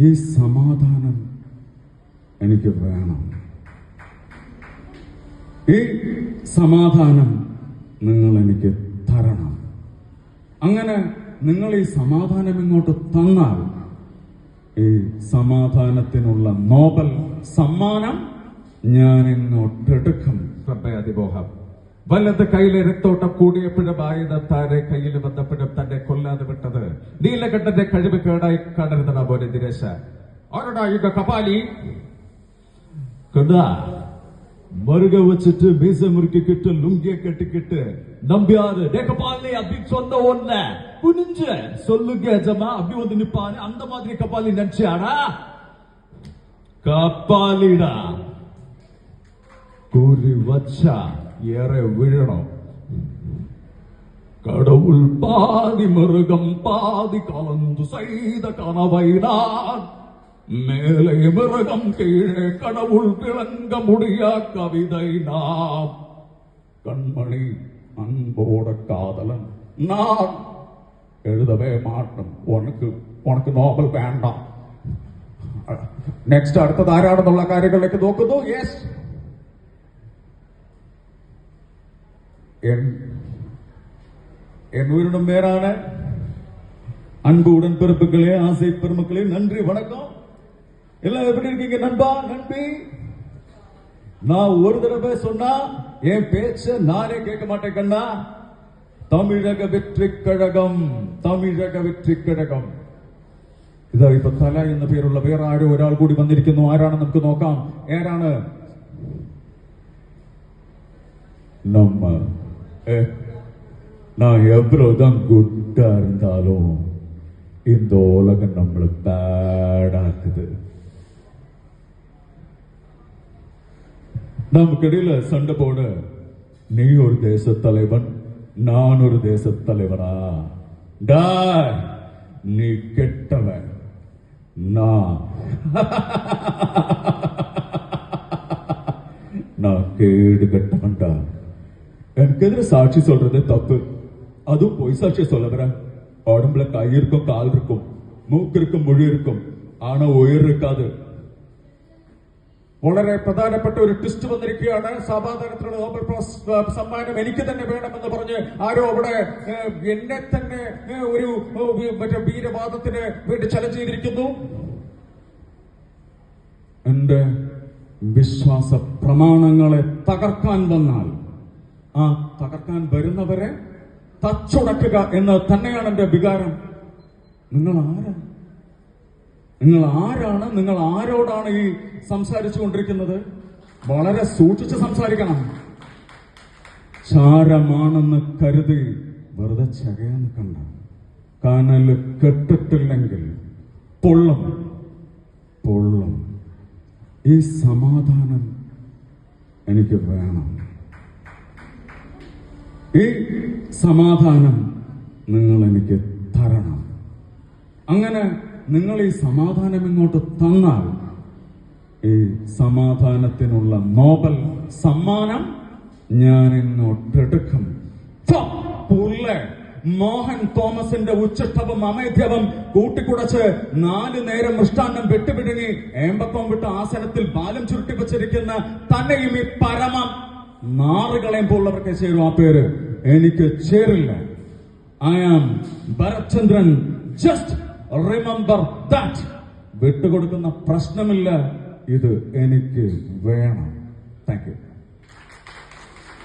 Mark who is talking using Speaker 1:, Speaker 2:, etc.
Speaker 1: ഈ സമാധാനം എനിക്ക് വേണം. ഈ സമാധാനം നിങ്ങൾ എനിക്ക് തരണം. അങ്ങനെ നിങ്ങൾ ഈ സമാധാനം ഇങ്ങോട്ട് തന്നാൽ ഈ സമാധാനത്തിനുള്ള നോബൽ സമ്മാനം ഞാൻ ഇങ്ങോട്ടെടുക്കും.
Speaker 2: റബ്ബെ അതിമോഹം വലത് കയ്യിലെ രക്തോട്ടം കൂടിയപ്പോഴമായത് താരെ കയ്യിൽ ബന്ധപ്പെടും തന്നെ കൊല്ലാതെ വിട്ടത് നീലകണ്ഠന്റെ കഴിവ് കേടായി കാണരുതണ പോലെ ദിനേശ ആരടാ യുഗ കപാലി കണ്ടാ മറുക വെച്ചിട്ട് മീസ മുറുക്കിക്കിട്ട് ലുങ്കിയെ കെട്ടിക്കിട്ട് நம்பியாரு டே கபாலி அப்படி சொந்த ஒன்ன புனிஞ்சு சொல்லுங்க ஜமா அப்படி வந்து நிப்பாரு அந்த மாதிரி கபாலி நினைச்சாடா கபாலிடா குறி வச்சா ஏற விழணும் கடவுள் பாதி மிருகம் பாதி கலந்து செய்த கனவை நான் மேலே மிருகம் கீழே கடவுள் விளங்க முடியா கவிதை நாம்
Speaker 1: கண்மணி அன்போட காதலன் நான் எழுதவே மாட்டேன் உனக்கு ഉനക്ക് നോബൽ വേണ്ട നെക്സ്റ്റ് അടുത്തത് ആരാണെന്നുള്ള കാര്യങ്ങളിലേക്ക് നോക്കുന്നു യെസ് എന്നൂരിടം പേരാണ് അൻപു ഉടൻ പെറുപ്പുക്കളെ ആസൈ പെരുമക്കളെ നന്ദി വണക്കം. എല്ലാം എപ്പി ഇരിക്കീ നമ്പി നാ ഒരു തടവേ സേച്ചേ കണ്ണാ. തമിഴക വെറ്റിക്കഴകം തമിഴക വെറ്റിക്കഴകം. ഇതാ ഇപ്പൊ തല എന്ന പേരുള്ള വേറെ ആരോ ഒരാൾ കൂടി വന്നിരിക്കുന്നു. ആരാണ് നമുക്ക് നോക്കാം. ഏരാണ് നമ്മ நான் எவ்வளவுதான் குட்டா இருந்தாலும் இந்த உலகம் நம்மளை பேடாக்குது நமக்கிடையில சண்டை போட நீ ஒரு தேச தலைவன் நான் ஒரு தேச தலைவனா? டாய் நீ கெட்டவன். நான். நான் கேடு கட்டவன்டா. எனக்கு எதிர சாட்சி சொல்றது தப்பு அதுவும் பொய் சாட்சியை சொல்ல வர உடம்புல கை இருக்கும் கால் இருக்கும் மூக்கு இருக்கும் மொழி இருக்கும் ஆனா உயிர் இருக்காது വളരെ പ്രധാനപ്പെട്ട ഒരു ട്വിസ്റ്റ് വന്നിരിക്കുകയാണ് സമാധാനത്തിനുള്ള നോബൽ പ്രൈസ്, ആ, സമ്മാനം എനിക്ക് തന്നെ വേണമെന്ന് പറഞ്ഞ് ആരോ അവിടെ ഏ, എന്നെ തന്നെ ഏ, ഒരു ഏ, വി- മറ്റേ വീരവാദത്തിന് വേണ്ടി ചലഞ്ച് ചെയ്തിരിക്കുന്നു എന്റെ വിശ്വാസ പ്രമാണങ്ങളെ തകർക്കാൻ വന്നാൽ ആ തകർക്കാൻ വരുന്നവരെ തച്ചുടക്കുക എന്ന് തന്നെയാണ് എന്റെ വികാരം. നിങ്ങൾ ആരാണ് നിങ്ങൾ ആരാണ്? നിങ്ങൾ ആരോടാണ് ഈ സംസാരിച്ചു കൊണ്ടിരിക്കുന്നത്? വളരെ സൂക്ഷിച്ച് സംസാരിക്കണം. ചാരമാണെന്ന് കരുതി വെറുതെ ചകയാൻ കണ്ട കനൽ കെട്ടിട്ടില്ലെങ്കിൽ പൊള്ളും. പൊള്ളും. ഈ സമാധാനം എനിക്ക് വേണം. ഈ സമാധാനം നിങ്ങൾ എനിക്ക് തരണം അങ്ങനെ നിങ്ങൾ ഈ സമാധാനം ഇങ്ങോട്ട് തന്നാൽ ഈ സമാധാനത്തിനുള്ള നോബൽ സമ്മാനം ഞാൻ ഇങ്ങോട്ടെടുക്കും എടുക്കും. മോഹൻ തോമസിന്റെ ഉച്ചട്ടവും അമേധ്യവും കൂട്ടിക്കുടച്ച് നാല് നേരം മൃഷ്ടാന്നം വെട്ടുപിടുങ്ങി ഏമ്പക്കം വിട്ട ആസനത്തിൽ ബാലം ചുരുട്ടി വെച്ചിരിക്കുന്ന തന്നെയും ഈ പരമം നാറുകളെയും പോലുള്ളവർക്ക് ചേരും ആ പേര്. എനിക്ക് ചേരില്ല. I am Bharachandran just remember that വിട്ടുകൊടുക്കുന്ന പ്രശ്നമില്ല. ഇത് എനിക്ക് വേണം. Thank you